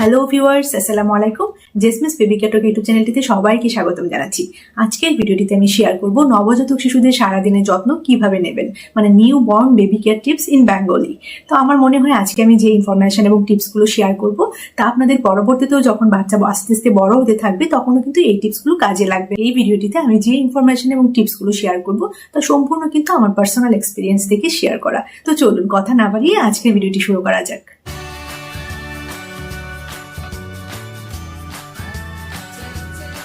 Hello viewers আসসালামু আলাইকুম জেসমিস baby ক্যাটক YouTube চ্যানেলটিতে সবাইকে স্বাগতম জানাচ্ছি। আজকের ভিডিওটিতে আমি শেয়ার করব নবজাতক শিশুদের সারাদিনের যত্ন কীভাবে নেবেন মানে newborn baby care tips in Bengali তো আমার মনে হয় আজকে আমি যে ইনফরমেশন এবং টিপসগুলো শেয়ার করব, তা আপনাদের পরবর্তীতেও যখন বাচ্চা আস্তে আস্তে বড় হতে থাকবে, তখনও কিন্তু এই টিপসগুলো কাজে লাগবে। এই ভিডিওটিতে আমি যে ইনফরমেশন এবং টিপসগুলো শেয়ার করব, তা সম্পূর্ণ কিন্তু আমার পার্সোনাল এক্সপিরিয়েন্স থেকে শেয়ার করা। তো চলুন, কথা না বাড়িয়ে আজকের ভিডিওটি শুরু করা যাক।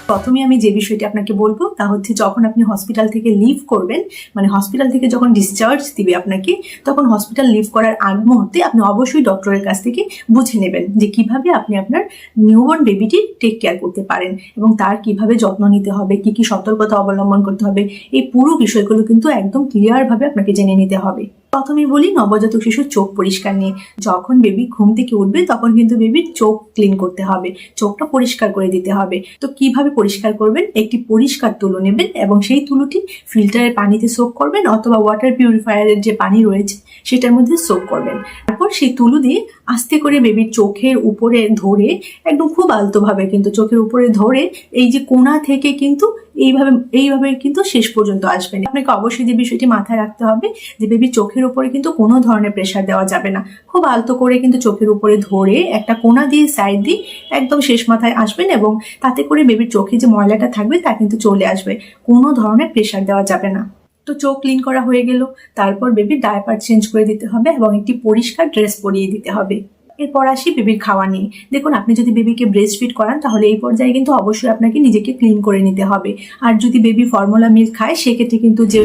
প্রথমে আমি যে বিষয়টি আপনাকে বলব, তা হচ্ছে যখন আপনি হসপিটাল থেকে লিভ করবেন মানে হসপিটাল থেকে যখন ডিসচার্জ দিবে আপনাকে, তখন হসপিটাল লিভ করার আগ মুহূর্তে আপনি অবশ্যই ডক্টরের কাছ থেকে বুঝে নেবেন যে কীভাবে আপনি আপনার নিউবর্ন বেবিটি টেক কেয়ার করতে পারেন এবং তার কীভাবে যত্ন নিতে হবে, কি কি সতর্কতা অবলম্বন করতে হবে, এই পুরো বিষয়গুলো কিন্তু একদম ক্লিয়ারভাবে আপনাকে জেনে নিতে হবে। প্রথমে বলি, নবজাতক শিশুর চোখ পরিষ্কার নিয়ে যখন বেবি ঘুম থেকে উঠবে, তখন কিন্তু বেবির চোখ ক্লিন করতে হবে। চোখটা পরিষ্কার করে দিতে হবে। তো কীভাবে পরিষ্কার করবেন? একটি পরিষ্কার তুলো নেবেন এবং সেই তুলোটি ফিল্টারের পানিতে সোক করবেন অথবা ওয়াটার পিউরিফায়ারের যে পানি রয়েছে, সেটার মধ্যে সোক করবেন। তারপর সেই তুলো দিয়ে আস্তে করে বেবির চোখের উপরে ধরে, একদম খুব আলতোভাবে কিন্তু চোখের উপরে ধরে, এই যে কোনা থেকে কিন্তু এইভাবে এইভাবে কিন্তু শেষ পর্যন্ত আসবেন আপনাকে অবশ্যই যে বিষয়টি মাথায় রাখতে হবে, যে বেবির চোখের উপরে কিন্তু কোনো ধরনের প্রেশার দেওয়া যাবে না। খুব আলতো করে কিন্তু চোখের উপরে ধরে একটা কোনা দিয়ে সাইড দিয়ে একদম শেষ মাথায় আসবেন এবং তাতে করে বেবির চোখে যে ময়লাটা থাকবে তা কিন্তু চলে আসবে। কোনো ধরনের প্রেশার দেওয়া যাবে না। তো চোখ ক্লিন করা হয়ে গেল। তারপর বেবির ডায়পার চেঞ্জ করে দিতে হবে এবং একটি পরিষ্কার ড্রেস পরিয়ে দিতে হবে। এরপর আসি বেবির খাওয়া নিয়ে। দেখুন, আপনি যদি বেবিকে ব্রেস্ট ফিড করান, তাহলে এই পর্যায়ে কিন্তু অবশ্যই আপনাকে নিজেকে ক্লিন করে নিতে হবে। আর যদি বেবি ফর্মুলা মিল্ক খায়, সেক্ষেত্রে কিন্তু যে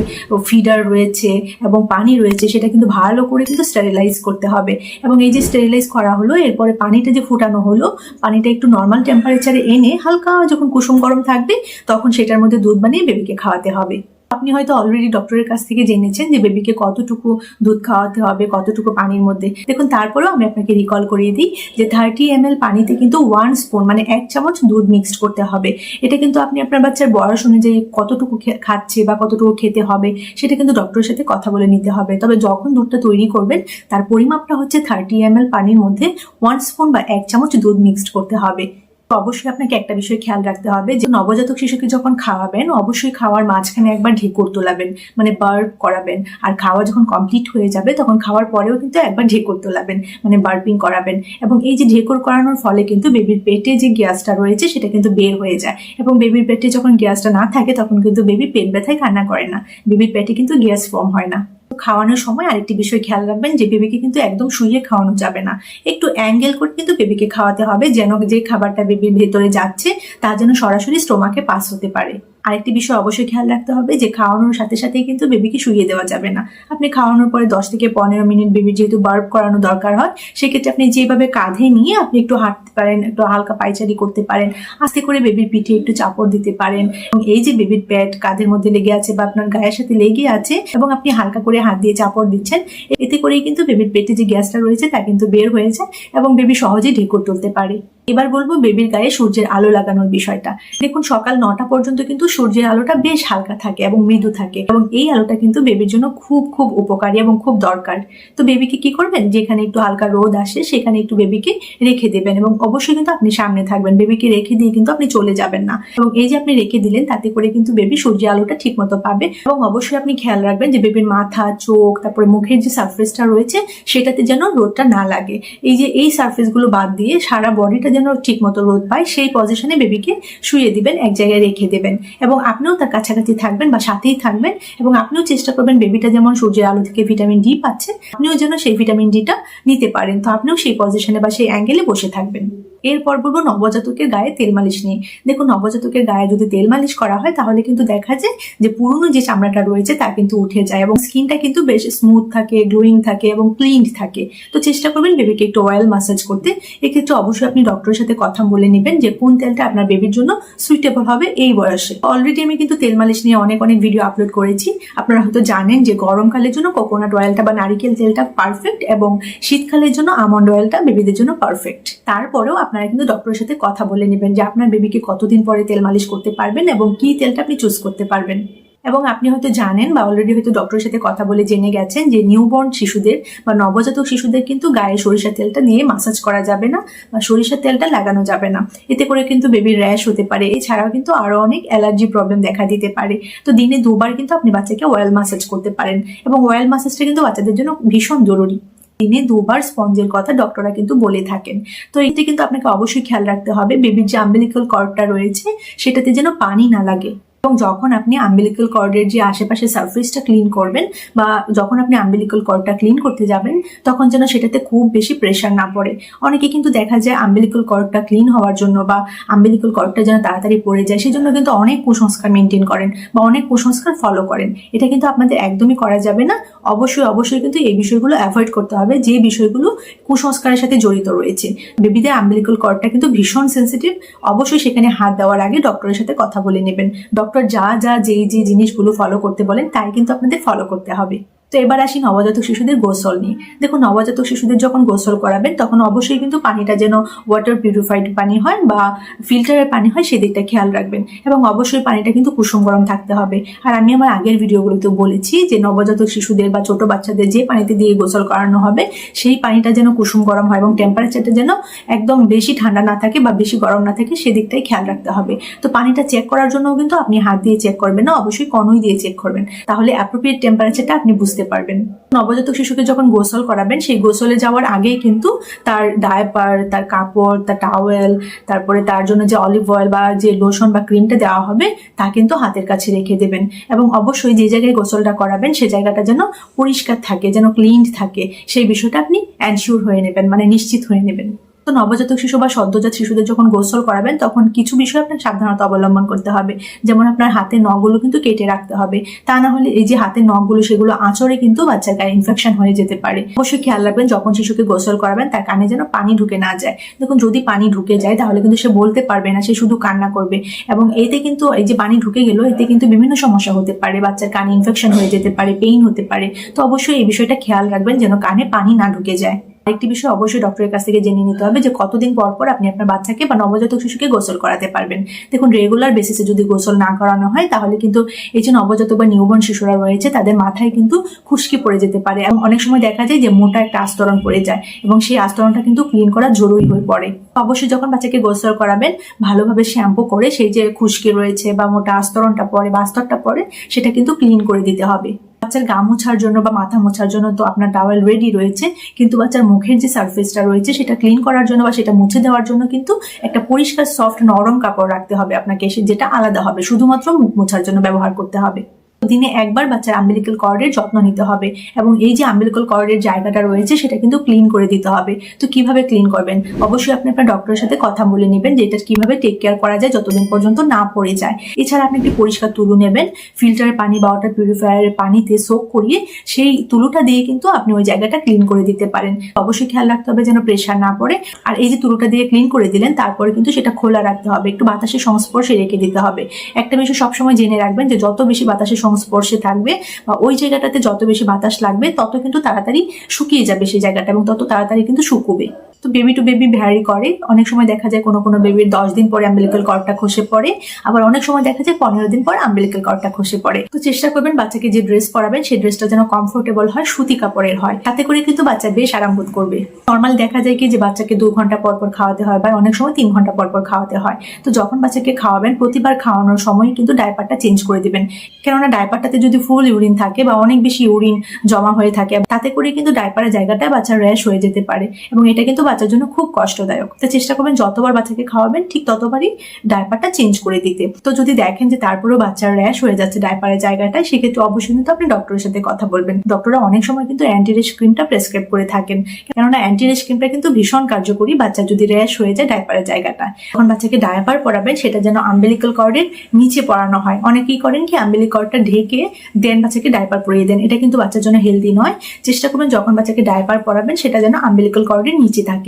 ফিডার রয়েছে এবং পানি রয়েছে, সেটা কিন্তু ভালো করে কিন্তু স্টেরিলাইজ করতে হবে। এবং এই যে স্টেরিলাইজ করা হলো, এরপরে পানিটা যে ফুটানো হলো, পানিটা একটু নর্মাল টেম্পারেচারে এনে হালকা যখন কুসুম গরম থাকবে, তখন সেটার মধ্যে দুধ বানিয়ে বেবিকে খাওয়াতে হবে। আপনি হয়তো অলরেডি ডক্টরের কাছ থেকে জেনেছেন যে বেবিকে কতটুকু দুধ খাওয়াতে হবে, কতটুকু পানির মধ্যে। দেখুন, তারপরেও আমি আপনাকে রিকল করিয়ে দিই যে থার্টি এম পানিতে কিন্তু ওয়ান স্পুন মানে এক চামচ দুধ মিক্সড করতে হবে। এটা কিন্তু আপনি আপনার বাচ্চার বয়স অনুযায়ী কতটুকু খাচ্ছে বা কতটুকু খেতে হবে, সেটা কিন্তু ডক্টরের সাথে কথা বলে নিতে হবে। তবে যখন দুধটা তৈরি করবেন, তার পরিমাপটা হচ্ছে থার্টি এম পানির মধ্যে ওয়ান স্পুন বা এক চামচ দুধ মিক্সড করতে হবে। অবশ্যই আপনাকে একটা বিষয় খেয়াল রাখতে হবে যে নবজাতক শিশুকে যখন খাওয়াবেন, অবশ্যই খাওয়ার মাঝখানে একবার ঢেকুর তোলাবেন মানে বার্প করাবেন। আর খাওয়া যখন কমপ্লিট হয়ে যাবে, তখন খাওয়ার পরেও কিন্তু একবার ঢেকুর তোলাবেন মানে বার্পিং করাবেন। এবং এই যে ঢেকুর করানোর ফলে কিন্তু বেবির পেটে যে গ্যাসটা রয়েছে, সেটা কিন্তু বের হয়ে যায়। এবং বেবির পেটে যখন গ্যাসটা না থাকে, তখন কিন্তু বেবি পেট ব্যথায় কান্না করে না। বেবির পেটে কিন্তু গ্যাস ফর্ম হয় না। খাওয়ানোর সময় আরেকটি বিষয় খেয়াল রাখবেন যে বেবিকে কিন্তু একদম শুয়ে খাওয়ানো যাবে না। একটু অ্যাঙ্গেল করে কিন্তু বেবিকে খাওয়াতে হবে যেন যে খাবারটা বেবির ভেতরে যাচ্ছে তা যেন সরাসরি স্টোমাকে পাস হতে পারে। আরেকটি বিষয় অবশ্যই খেয়াল রাখতে হবে যে খাওয়ানোর সাথে সাথেই কিন্তু বেবিকে শুইয়ে দেওয়া যাবে না। আপনি খাওয়ানোর পরে দশ থেকে পনেরো মিনিট বেবির যেহেতু বার্ব করানো দরকার হয়, সেক্ষেত্রে আপনি যেভাবে কাঁধে নিয়ে আপনি একটু হাঁটতে পারেন, একটু হালকা পাইচারি করতে পারেন, আস্তে করে বেবির পিঠে একটু চাপড় দিতে পারেন। এবং এই যে বেবির প্যাট কাঁধের মধ্যে লেগে আছে বা আপনার গায়ের সাথে লেগে আছে এবং আপনি হালকা করে হাত দিয়ে চাপড় দিচ্ছেন, এতে করেই কিন্তু বেবির পেটে যে গ্যাসটা রয়েছে তা কিন্তু বের হয়েছে এবং বেবি সহজেই ঢেকুর তুলতে পারে। এবার বলব বেবির গায়ে সূর্যের আলো লাগানোর বিষয়টা। দেখুন, সকাল নটা পর্যন্ত কিন্তু সূর্যের আলোটা বেশ হালকা থাকে এবং মৃদু থাকে এবং এই আলোটা কিন্তু বেবির জন্য খুব খুব উপকারী এবং খুব দরকার। তো বেবিকে কি করবেন? যেখানে একটু হালকা রোদ আসে, সেখানে একটু বেবিকে রেখে দেবেন এবং অবশ্যই কিন্তু আপনি সামনে থাকবেন। বেবিকে রেখে দিয়ে কিন্তু আপনি চলে যাবেন না। এবং এই যে আপনি রেখে দিলেন, তাতে করে কিন্তু বেবি সূর্যের আলোটা ঠিক মতো পাবে এবং অবশ্যই আপনি খেয়াল রাখবেন যে বেবির মাথা, চোখ, তারপরে মুখের যে সারফেসটা রয়েছে, সেটাতে যেন রোদটা না লাগে। এই যে এই সারফেসগুলো বাদ দিয়ে সারা বডিটা যেন ঠিক মতো রোদ পায়, সেই পজিশনে বেবিকে শুয়ে দিবেন, এক জায়গায় রেখে দেবেন এবং আপনিও তার কাছাকাছি থাকবেন বা সাথেই থাকবেন এবং আপনিও চেষ্টা করবেন বেবিটা যেমন সূর্যের আলো থেকে ভিটামিন ডি পাচ্ছে, আপনিও যেন সেই ভিটামিন ডিটা নিতে পারেন। তো আপনিও সেই পজিশনে বা সেই অ্যাঙ্গেলে বসে থাকবেন। এরপর বলব নবজাতকের গায়ে তেল মালিশ নিয়ে দেখুন, নবজাতকের গায়ে যদি তেল মালিশ করা হয়, তাহলে কিন্তু দেখা যায় যে পুরনো যে চামড়াটা রয়েছে, তা কিন্তু উঠে যায় এবং স্কিনটা কিন্তু বেশ স্মুথ থাকে গ্লোয়িং থাকে এবং ক্লিন থাকে। তো চেষ্টা করবেন বেবিকে একটু অয়েল মাসাজ করতে। এক্ষেত্রে অবশ্যই আপনি ডক্টরের সাথে কথা বলে নেবেন যে কোন তেলটা আপনার বেবির জন্য সুইটেবল হবে এই বয়সে। অলরেডি আমি কিন্তু তেল মালিশ নিয়ে অনেক অনেক ভিডিও আপলোড করেছি। আপনারা হয়তো জানেন যে গরমকালের জন্য কোকোনাট অয়েলটা বা নারিকেল তেলটা পারফেক্ট এবং শীতকালের জন্য আমন্ড অয়েলটা বেবিদের জন্য পারফেক্ট তারপরেও আপনারা কিন্তু ডক্টরের সাথে কথা বলে নেবেন যে আপনার বেবিকে কতদিন পরে তেল মালিশ করতে পারবেন এবং কি তেলটা আপনি চুজ করতে পারবেন। এবং আপনি হয়তো জানেন বা অলরেডি হয়তো ডক্টরের সাথে কথা বলে জেনে গেছেন যে নিউবর্ন শিশুদের বা নবজাতক শিশুদের কিন্তু গায়ে সরিষার তেলটা নিয়ে মাসাজ করা যাবে না বা সরিষার তেলটা লাগানো যাবে না। এতে করে কিন্তু বেবির র্যাশ হতে পারে। এছাড়াও কিন্তু আরও অনেক অ্যালার্জি প্রবলেম দেখা দিতে পারে। তো দিনে দুবার কিন্তু আপনি বাচ্চাকে অয়েল মাসাজ করতে পারেন। এবং অয়েল মাসাজটা কিন্তু বাচ্চাদের জন্য ভীষণ জরুরি। দিনে দুবার স্পঞ্জের কথা ডক্টররা কিন্তু বলে থাকেন। তো এটি কিন্তু আপনাকে অবশ্যই খেয়াল রাখতে হবে। বেবির যে আম্বিলিক্যাল কর্ডটা রয়েছে, সেটাতে যেন পানি না লাগে। এবং যখন আপনি আম্বিলিক্যাল কর্ডের যে আশেপাশে সারফেসটা ক্লিন করবেন বা যখন আপনি আম্বিলিক্যাল কর্ডটা ক্লিন করতে যাবেন, তখন যেন সেটাতে খুব বেশি প্রেশার না পড়ে। অনেকে কিন্তু দেখা যায় আম্বিলিক্যাল কর্ডটা ক্লিন হওয়ার জন্য বা আম্বিলিক্যাল কর্ডটা যেন তাড়াতাড়ি পড়ে যায়, সেজন্য কিন্তু অনেক কুসংস্কার মেনটেন করেন বা অনেক কুসংস্কার ফলো করেন। এটা কিন্তু আপনাদের একদমই করা যাবে না। অবশ্যই অবশ্যই কিন্তু এই বিষয়গুলো অ্যাভয়েড করতে হবে, যে বিষয়গুলো কুসংস্কারের সাথে জড়িত রয়েছে। বেবিদের আম্বিলিক্যাল কর্ডটা কিন্তু ভীষণ সেন্সিটিভ অবশ্যই সেখানে হাত দেওয়ার আগে ডক্টরের সাথে কথা বলে নেবেন। ডক্টর যা যা যেই যে জিনিসগুলো ফলো করতে বলেন, তাই কিন্তু আপনাদের ফলো করতে হবে। তো এবার আসি নবজাতক শিশুদের গোসল নিয়ে। দেখুন, নবজাতক শিশুদের যখন গোসল করাবেন, তখন অবশ্যই কিন্তু পানিটা যেন ওয়াটার পিউরিফাইড পানি হয় বা ফিল্টারের পানি হয়, সেদিকটা খেয়াল রাখবেন। এবং অবশ্যই পানিটা কিন্তু কুসুম গরম থাকতে হবে। আর আমি আমার আগের ভিডিওগুলোতে বলেছি যে, নবজাতক শিশুদের বা ছোট বাচ্চাদের যে পানিতে দিয়ে গোসল করানো হবে, সেই পানিটা যেন কুসুম গরম হয় এবং টেম্পারেচারটা যেন একদম বেশি ঠান্ডা না থাকে বা বেশি গরম না থাকে, সেদিকটাই খেয়াল রাখতে হবে। তো পানিটা চেক করার জন্য কিন্তু আপনি হাত দিয়ে চেক করবেন না, অবশ্যই কনুই দিয়ে চেক করবেন। তাহলে অ্যাপ্রোপ্রিয়েট টেম্পারেচারটা আপনি বুঝতে পারবেন। নবজাতক শিশুকে যখন গোসল করাবেন, সেই গোসলে যাওয়ার আগেই কিন্তু তার ডায়পার তার কাপড়, তার টাওয়েল তারপরে তার জন্য যে অলিভ অয়েল বা যে লোশন বা ক্রিমটা দেওয়া হবে, তা কিন্তু হাতের কাছে রেখে দেবেন। এবং অবশ্যই যে জায়গায় গোসলটা করাবেন, সে জায়গাটা যেন পরিষ্কার থাকে, যেন ক্লিন থাকে, সেই বিষয়টা আপনি অ্যানশিওর হয়ে নেবেন মানে নিশ্চিত হয়ে নেবেন। তো নবজাতক শিশু বা সদ্যজাত শিশুদের যখন গোসল করাবেন, তখন কিছু বিষয় আপনার সাবধানতা অবলম্বন করতে হবে। যেমন আপনার হাতের নখগুলো কিন্তু কেটে রাখতে হবে। তা না হলে এই যে হাতের নখগুলো, সেগুলো আঁচড়ে কিন্তু বাচ্চার গায়ে ইনফেকশন হয়ে যেতে পারে। অবশ্যই খেয়াল রাখবেন, যখন শিশুকে গোসল করাবেন, তার কানে যেন পানি ঢুকে না যায়। দেখুন, যদি পানি ঢুকে যায়, তাহলে কিন্তু সে বলতে পারবে না, সে শুধু কান্না করবে। এবং এতে কিন্তু এই যে পানি ঢুকে গেল এতে কিন্তু বিভিন্ন সমস্যা হতে পারে। বাচ্চার কানে ইনফেকশন হয়ে যেতে পারে পেইন হতে পারে। তো অবশ্যই এই বিষয়টা খেয়াল রাখবেন, যেন কানে পানি না ঢুকে যায়। আরেকটি বিষয় অবশ্যই ডক্টরের কাছ থেকে জেনে নিতে হবে যে কতদিন পর পর আপনি আপনার বাচ্চাকে বা নবজাতক শিশুকে গোসল করাতে পারবেন। দেখুন রেগুলার বেসিসে যদি গোসল না করানো হয়, তাহলে কিন্তু এই যে নবজাতক বা নিউবর্ন শিশুরা রয়েছে, তাদের মাথায় কিন্তু খুশকি পড়ে যেতে পারে। এবং অনেক সময় দেখা যায় যে মোটা একটা আস্তরণ পড়ে যায় এবং সেই আস্তরণটা কিন্তু ক্লিন করা জরুরি হয়ে পড়ে। অবশ্যই যখন বাচ্চাকে গোসল করাবেন, ভালোভাবে শ্যাম্পু করে সেই যে খুশকি রয়েছে বা মোটা আস্তরণটা পড়ে বা আস্তরটা পড়ে, সেটা কিন্তু ক্লিন করে দিতে হবে। বাচ্চার গা মোছার জন্য বা মাথা মোছার জন্য তো আপনার টাওয়েল রেডি রয়েছে, কিন্তু বাচ্চার মুখের যে সারফেসটা রয়েছে সেটা ক্লিন করার জন্য বা সেটা মুছে দেওয়ার জন্য কিন্তু একটা পরিষ্কার সফট নরম কাপড় রাখতে হবে আপনাকে যেটা আলাদা হবে, শুধুমাত্র মুখ মোছার জন্য ব্যবহার করতে হবে। দিনে একবার বাচ্চার আম্বিলিক্যাল কর্ডের যত্ন নিতে হবে এবং এই যে আম্বিলিক্যাল কর্ডের জায়গাটা রয়েছে সেটা কিন্তু ক্লিন করে দিতে হবে। তো কীভাবে ক্লিন করবেন? অবশ্যই আপনি আপনার ডক্টরের সাথে কথা বলে নেবেন যে এটা কীভাবে টেক কেয়ার করা যায় যতদিন পর্যন্ত না পড়ে যায়। এছাড়া আপনি একটি পরিষ্কার তুলু নেবেন ফিল্টারের পানি বা ওয়াটার পিউরিফায়ারের পানিতে সোক করিয়ে সেই তুলুটা দিয়ে কিন্তু আপনি ওই জায়গাটা ক্লিন করে দিতে পারেন। অবশ্যই খেয়াল রাখতে হবে যেন প্রেশার না পড়ে। আর এই যে তুলুটা দিয়ে ক্লিন করে দিলেন, তারপরে কিন্তু সেটা খোলা রাখতে হবে। একটু বাতাসের সংস্পর্শে রেখে দিতে হবে। একটা বিষয় সবসময় জেনে রাখবেন যে যত বেশি বাতাসের সংস্পর্শে থাকবে বা ওই জায়গাটাতে যত বেশি বাতাস লাগবে, তত কিন্তু তাড়াতাড়ি শুকিয়ে যাবে সেই জায়গাটা এবং তত তাড়াতাড়ি কিন্তু শুকুবে। তো বেবি টু বেবি ভ্যারি করে। অনেক সময় দেখা যায় কোনো কোনো বেবির দশ দিন পরে আম্বিলিক্যাল কর্ডটা খসে পড়ে, আবার অনেক সময় দেখা যায় পনেরো দিন পর আম্বিলিক্যাল কর্ডটা খসে পড়ে। তো চেষ্টা করবেন বাচ্চাকে যে ড্রেস পরাবেন, সেই ড্রেসটা যেন কমফোর্টেবল হয়, সুতি কাপড়ের হয়। তাতে করে কিন্তু বাচ্চা বেশ আরাম বোধ করবে। নর্মাল দেখা যায় কি যে বাচ্চাকে দু ঘণ্টা পর পর খাওয়াতে হয় বা অনেক সময় তিন ঘণ্টা পর পর খাওয়াতে হয়। তো যখন বাচ্চাকে খাওয়াবেন, প্রতিবার খাওয়ানোর সময় কিন্তু ডায়পারটা চেঞ্জ করে দিবেন। কেননা ডায়পারটাতে যদি ফুল ইউরিন থাকে বা অনেক বেশি ইউরিন জমা হয়ে থাকে, তাতে করে কিন্তু ডায়পারের জায়গাটা বাচ্চার র্যাশ হয়ে যেতে পারে। এবং এটা কিন্তু বাচ্চার জন্য খুব কষ্টদায়ক। তো চেষ্টা করবেন যতবার বাচ্চাকে খাওয়াবেন, ঠিক ততবারই ডায়পারটা চেঞ্জ করে দিতে। তো যদি দেখেন যে তারপরেও বাচ্চার র্যাশ হয়ে যাচ্ছে ডায়পারের জায়গাটায়, সেক্ষেত্রে অবশ্যই কিন্তু আপনি ডক্টরের সাথে কথা বলবেন। ডক্টররা অনেক সময় কিন্তু অ্যান্টি রেশ ক্রিমটা প্রেসক্রাইব করে থাকেন। কেননা অ্যান্টি রেশ ক্রিমটা কিন্তু ভীষণ কার্যকরী বাচ্চা যদি র্যাশ হয়ে যায় ডায়পারের জায়গাটা যখন বাচ্চাকে ডায়পার পরাবেন, সেটা যেন আম্বেলিক্যাল কর্ডের নিচে পরানো হয়। অনেকেই করেন কি আম্বেলিক কর্ডটা ঢেকে দেন বাচ্চাকে ডায়পার পরিয়ে দেন। এটা কিন্তু বাচ্চার জন্য হেলদি নয়। চেষ্টা করবেন যখন বাচ্চাকে ডায়পার পরাবেন, সেটা যেন আম্বেলিক্যাল কর্ডের নিচে থাকে।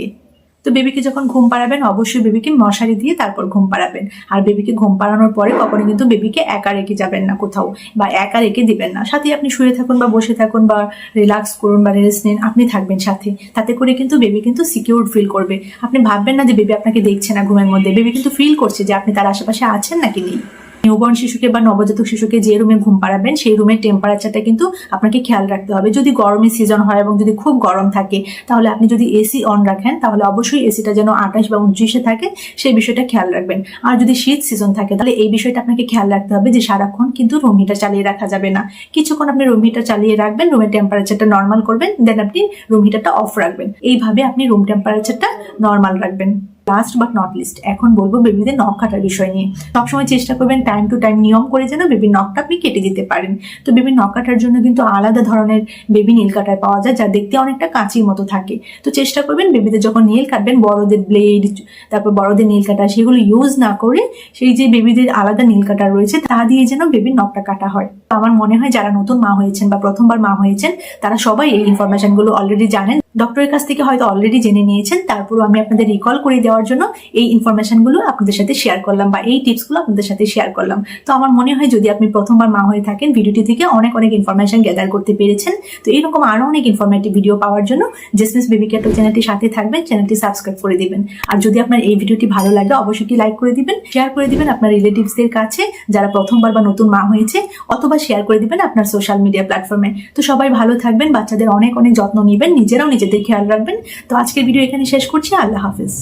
তো বেবিকে যখন ঘুম পাড়াবেন, অবশ্যই বেবিকে মশারি দিয়ে তারপর ঘুম পাড়াবেন। আর বেবিকে ঘুম পাড়ানোর পরে কখনো কিন্তু বেবিকে একা রেখে যাবেন না কোথাও বা একা রেখে দিবেন না। সাথে আপনি শুয়ে থাকুন বা বসে থাকুন বা রিল্যাক্স করুন বা রেস্ট নিন, আপনি থাকবেন সাথে। তাতে করে কিন্তু বেবি কিন্তু সিকিউর ফিল করবে। আপনি ভাববেন না যে বেবি আপনাকে দেখছে না ঘুমের মধ্যে। বেবি কিন্তু ফিল করছে যে আপনি তার আশেপাশে আছেন নাকি নেই। নিউবর্ন শিশুকে বা নবজাতক শিশুকে যে রুমে ঘুম পাড়াবেন, সেই রুমের টেম্পারেচারটা কিন্তু আপনাকে খেয়াল রাখতে হবে। যদি গরমের সিজন হয় এবং যদি খুব গরম থাকে, তাহলে আপনি যদি এসি অন রাখেন, তাহলে অবশ্যই এসিটা যেন আঠাশ বা উনত্রিশে থাকে, সেই বিষয়টা খেয়াল রাখবেন। আর যদি শীত সিজন থাকে, তাহলে এই বিষয়টা আপনাকে খেয়াল রাখতে হবে যে সারাক্ষণ কিন্তু রুম হিটার চালিয়ে রাখা যাবে না। কিছুক্ষণ আপনি রুম হিটার চালিয়ে রাখবেন, রুমের টেম্পারেচারটা নর্মাল করবেন দেন আপনি রুম হিটারটা অফ রাখবেন। এইভাবে আপনি রুম টেম্পারেচারটা নর্মাল রাখবেন। লাস্ট বাট নট লিস্ট এখন বলব বেবিদের নখ কাটার বিষয় নিয়ে। সবসময় চেষ্টা করবেন টাইম টু টাইম নিয়ম করে যেন বেবির নখটা আপনি কেটে দিতে পারেন। তো বেবির নখ কাটার জন্য কিন্তু আলাদা ধরনের বেবি নীল কাটার পাওয়া যায়, যা দেখতে অনেকটা কাঁচির মতো থাকে। তো চেষ্টা করবেন বেবিদের যখন নীল কাটবেন, বড়দের ব্লেড তারপর বড়দের নীল কাটা সেগুলো ইউজ না করে সেই যে বেবিদের আলাদা নীল কাটা রয়েছে, তা দিয়ে যেন বেবির নখটা কাটা হয়। আমার মনে হয় যারা নতুন মা হয়েছেন বা প্রথমবার মা হয়েছেন, তারা সবাই এই ইনফরমেশনগুলো অলরেডি জানেন। ডক্টরের কাছ থেকে হয়তো অলরেডি জেনে নিয়েছেন, তারপরও আমি আপনাদের রিকল করে দেওয়ার জন্য এই ইনফরমেশনগুলো আপনাদের সাথে শেয়ার করলাম বা এই টিপসগুলো আপনাদের সাথে শেয়ার করলাম। তো আমার মনে হয় যদি আপনি প্রথমবার মা হয়ে থাকেন ভিডিওটি থেকে অনেক অনেক ইনফরমেশন গ্যাদার করতে পেরেছেন। তো এইরকম আরও অনেক ইনফরমেটিভ ভিডিও পাওয়ার জন্য জেসমিস বেবি ক্যাটো চ্যানেলটির সাথে থাকবেন চ্যানেলটি সাবস্ক্রাইব করে দিবেন। আর যদি আপনার এই ভিডিওটি ভালো লাগে, অবশ্যই লাইক করে দিবেন শেয়ার করে দিবেন আপনার রিলেটিভসদের কাছে, যারা প্রথমবার বা নতুন মা হয়েছে, অথবা শেয়ার করে দিবেন আপনার সোশ্যাল মিডিয়া প্ল্যাটফর্মে তো সবাই ভালো থাকবেন, বাচ্চাদের অনেক অনেক যত্ন নেবেন, নিজেরাও নিজেদের খেয়াল রাখবেন। তো আজকের ভিডিও এখানে শেষ করছি। আল্লাহ হাফিজ।